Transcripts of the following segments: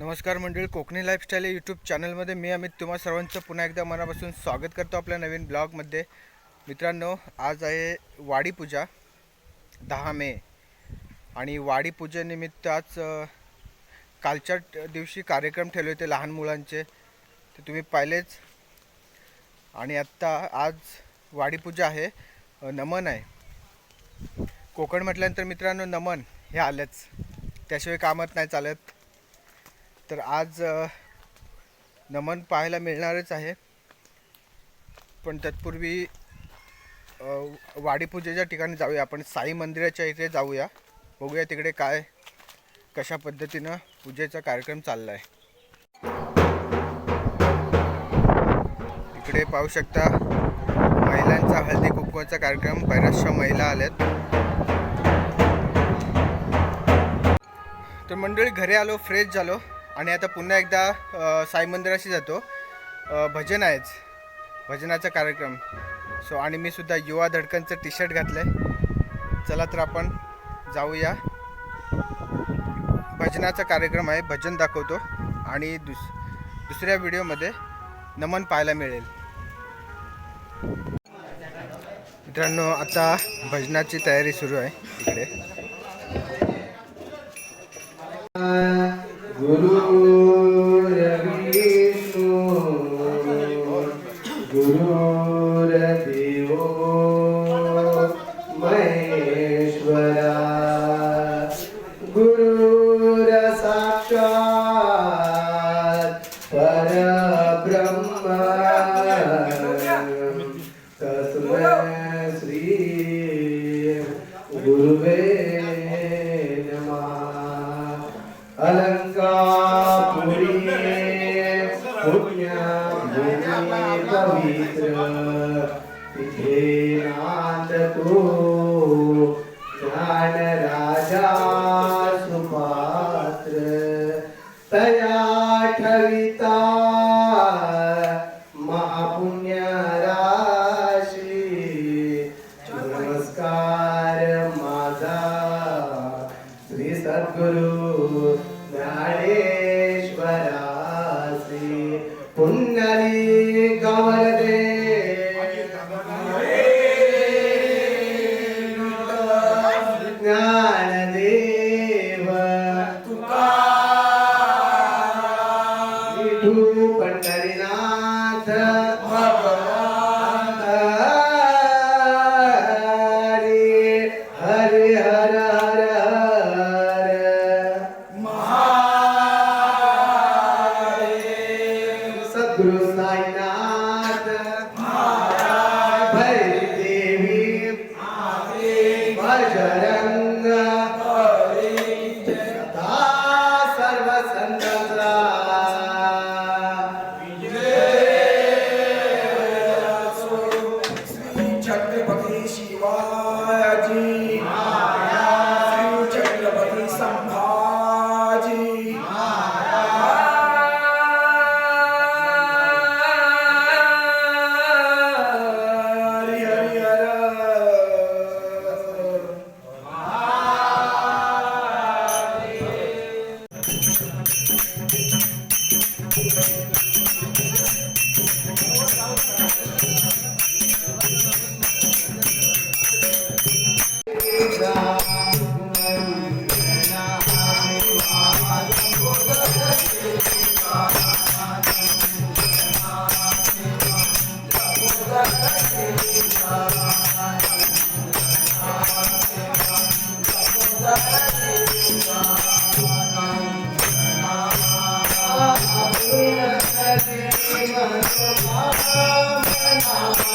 नमस्कार मंडळी कोकणी लाईफस्टाईल या यूट्यूब चॅनलमध्ये मी अमित तुम्हा सर्वांचं पुन्हा एकदा मनापासून स्वागत करतो आपल्या नवीन ब्लॉगमध्ये मित्रांनो आज आहे वाडी पूजा दहा मे. आणि वाडी पूजेनिमित्त आज कालच्या दिवशी कार्यक्रम ठेवले होते लहान मुलांचे. ते तुम्ही पाहिलेच. आणि आत्ता आज वाडी पूजा आहे नमन आहे. कोकण म्हटल्यानंतर मित्रांनो नमन हे आलंच. त्याशिवाय कामत नाही चालत. तर आज नमन पाहायला मिळणारच आहे. पण तत्पूर्वी वाडीपूजेच्या ठिकाणी जाऊया आपण. साई मंदिराच्या इथे जाऊया. बघूया तिकडे काय कशा पद्धतीनं पूजेचा कार्यक्रम चालला आहे इकडे पाहू शकता महिलांचा हळदी कुंकवाचा कार्यक्रम. बऱ्याचशा महिला आल्यात. तर मंडळी घरी आलो फ्रेश झालो. आणि आता पुन्हा एकदा साई मंदिराशी जातो. भजन आहेच. भजनाचा कार्यक्रम. सो आणि मी सुद्धा युवा धडकनचं टी शर्ट घातलं आहे चला तर आपण जाऊया. भजनाचा कार्यक्रम आहे भजन दाखवतो. आणि दुस दुसऱ्या व्हिडिओमध्ये नमन पाहायला मिळेल. मित्रांनो आता भजनाची तयारी सुरू आहे इकडे. गुरुरदेवो महेश्वरा गुरुरसाक्षात् परब्रह्म तस्मै श्री गुरुवे नमः अलङ्कार 또 sadece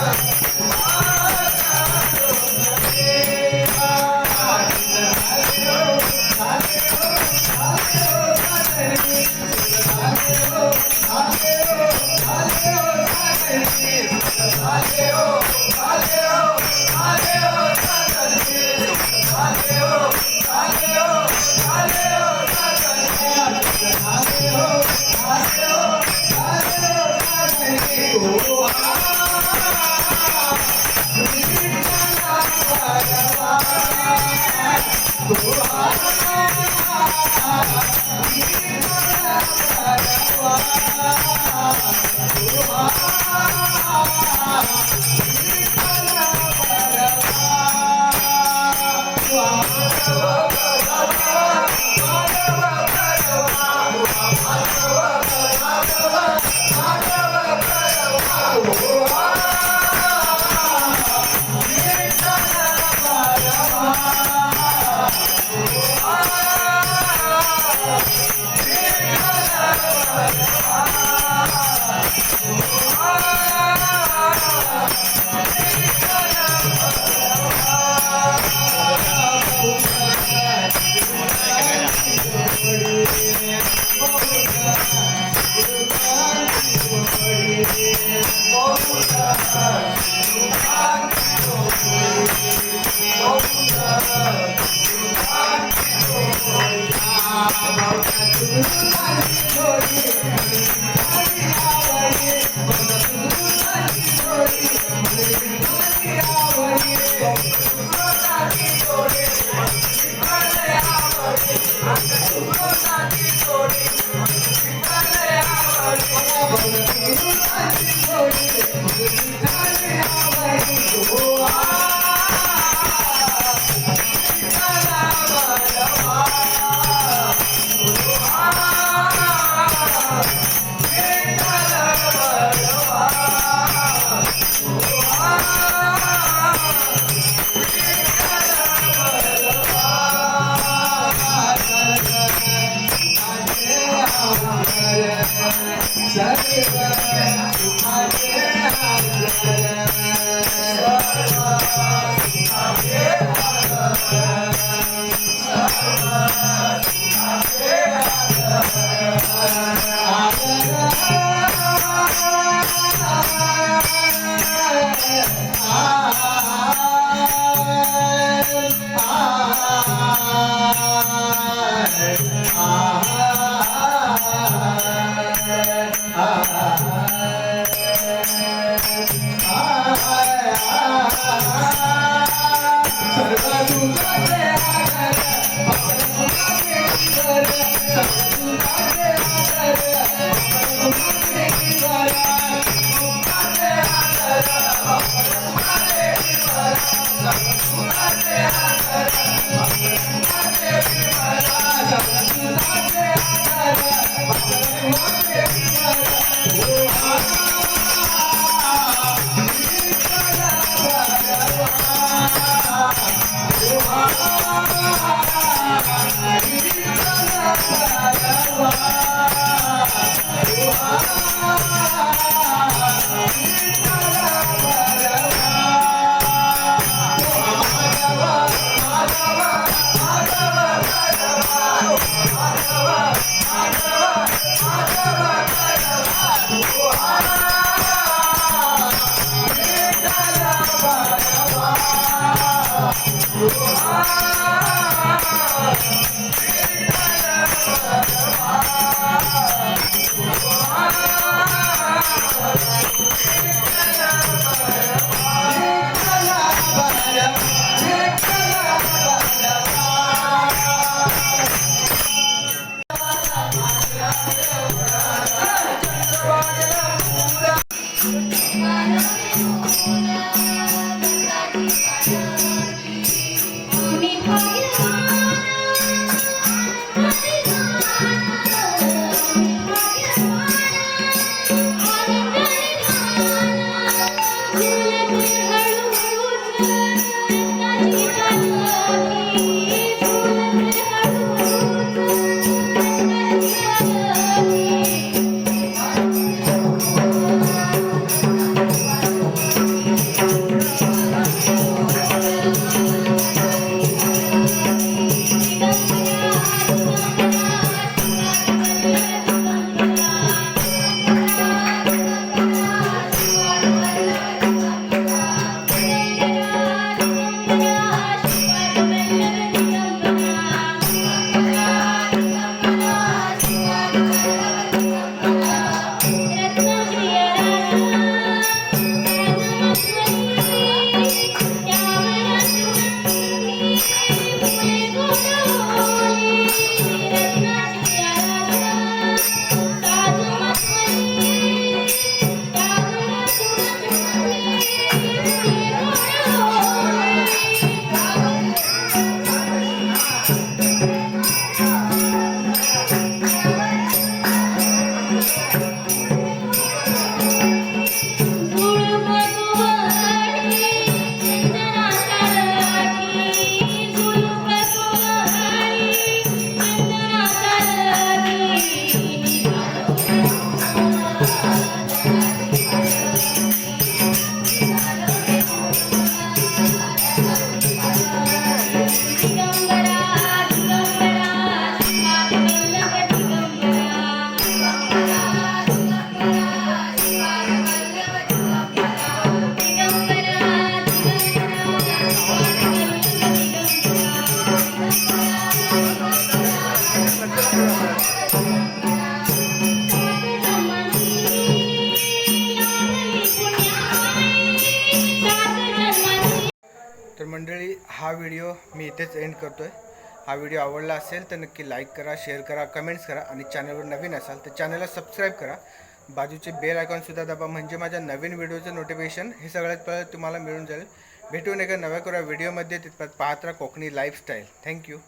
Música Thank you. glory. Valeu! मंडळी हा व्हिडिओ मी इथेच एंड करतो आहे हा व्हिडिओ आवडला असेल तर नक्की लाईक करा शेअर करा कमेंट्स करा आणि चॅनलवर नवीन असाल तर चॅनलला सबस्क्राईब करा. बाजूचे बेल आयकॉनसुद्धा दाबा म्हणजे माझ्या नवीन व्हिडिओचं नोटिफिकेशन हे सगळ्यात पहिलं तुम्हाला मिळून जाईल. भेटून एका नव्या करा व्हिडिओमध्ये तिथपर्यंत पाहत राहा कोकणी लाईफस्टाईल थँक्यू